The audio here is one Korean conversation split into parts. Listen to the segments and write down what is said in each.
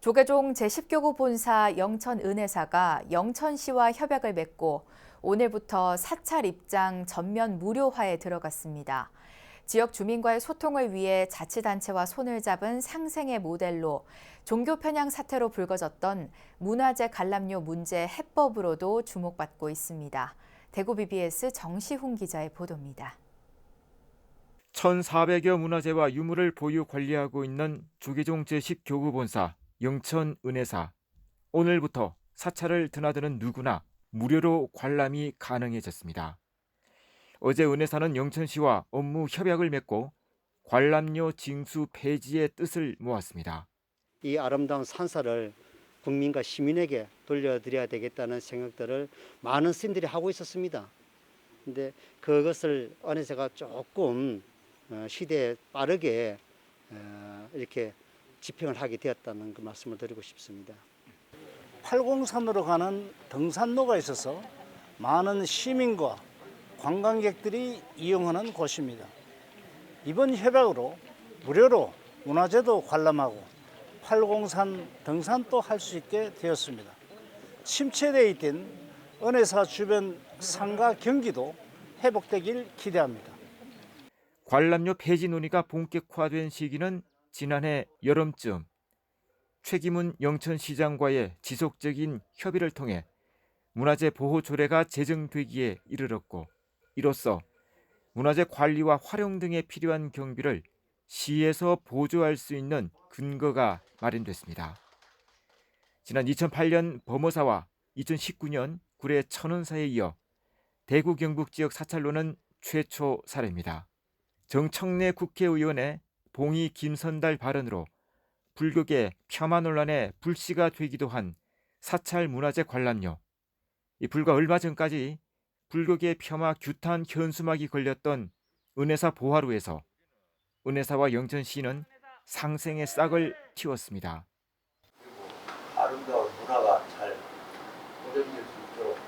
조계종 제10교구 본사 영천은혜사가 영천시와 협약을 맺고 오늘부터 사찰 입장 전면 무료화에 들어갔습니다. 지역 주민과의 소통을 위해 자치단체와 손을 잡은 상생의 모델로 종교 편향 사태로 불거졌던 문화재 관람료 문제 해법으로도 주목받고 있습니다. 대구 BBS 정시훈 기자의 보도입니다. 1,400여 문화재와 유물을 보유 관리하고 있는 조계종 제10교구본사 영천 은혜사. 오늘부터 사찰을 드나드는 누구나 무료로 관람이 가능해졌습니다. 어제 은혜사는 영천시와 업무 협약을 맺고 관람료 징수 폐지의 뜻을 모았습니다. 이 아름다운 산사를 국민과 시민에게 돌려드려야 되겠다는 생각들을 많은 스님들이 하고 있었습니다. 근데 그것을 안에서가 조금 어, 시대에 빠르게 어, 이렇게 집행을 하게 되었다는 그 말씀을 드리고 싶습니다. 팔공산으로 가는 등산로가 있어서 많은 시민과 관광객들이 이용하는 곳입니다. 이번 협약으로 무료로 문화재도 관람하고 팔공산 등산도 할 수 있게 되었습니다. 침체되어 있던 은혜사 주변 상가 경기도 회복되길 기대합니다. 관람료 폐지 논의가 본격화된 시기는 지난해 여름쯤 최기문 영천시장과의 지속적인 협의를 통해 문화재 보호 조례가 제정되기에 이르렀고 이로써 문화재 관리와 활용 등에 필요한 경비를 시에서 보조할 수 있는 근거가 마련됐습니다. 지난 2008년 범어사와 2019년 구례 천운사에 이어 대구 경북 지역 사찰로는 최초 사례입니다. 정청래 국회의원의 봉이 김선달 발언으로 불교계 폄하 논란의 불씨가 되기도 한 사찰 문화재 관람료. 이 불과 얼마 전까지 불교계 폄하 규탄 현수막이 걸렸던 은혜사 보하루에서 은혜사와 영천 시는 상생의 싹을 틔웠습니다. 아름다운 문화가 잘 보존될 수 있도록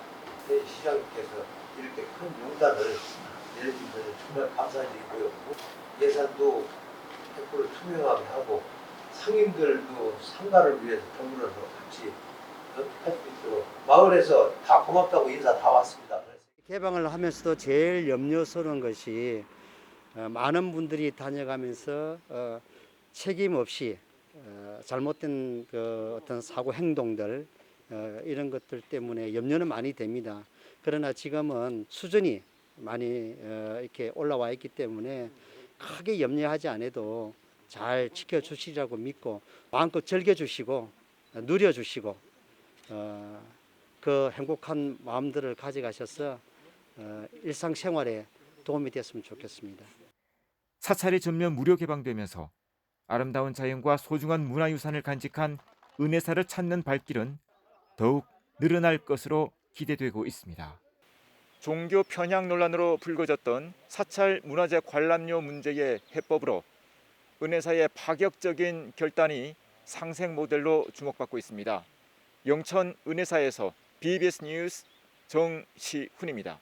새 시장님께서 이렇게 큰 용단을 것을 정말 감사드리고요. 예산도 100% 투명하게 하고 상인들도 상가를 위해서 더불어서 같이 할수 있도록 마을에서 다 고맙다고 인사 다 왔습니다. 개방을 하면서도 제일 염려스러운 것이 어, 많은 분들이 다녀가면서 어, 책임 없이 어, 잘못된 그 어떤 사고 행동들 어, 이런 것들 때문에 염려는 많이 됩니다. 그러나 지금은 수준이 많이 어, 이렇게 올라와 있기 때문에 크게 염려하지 않아도 잘 지켜주시라고 믿고 마음껏 즐겨주시고 어, 누려주시고 어, 그 행복한 마음들을 가져가셔서 어, 일상생활에 도움이 됐으면 좋겠습니다. 사찰이 전면 무료 개방되면서 아름다운 자연과 소중한 문화유산을 간직한 은혜사를 찾는 발길은 더욱 늘어날 것으로 기대되고 있습니다. 종교 편향 논란으로 불거졌던 사찰 문화재 관람료 문제의 해법으로 은혜사의 파격적인 결단이 상생 모델로 주목받고 있습니다. 영천 은혜사에서 BBS 뉴스 정시훈입니다.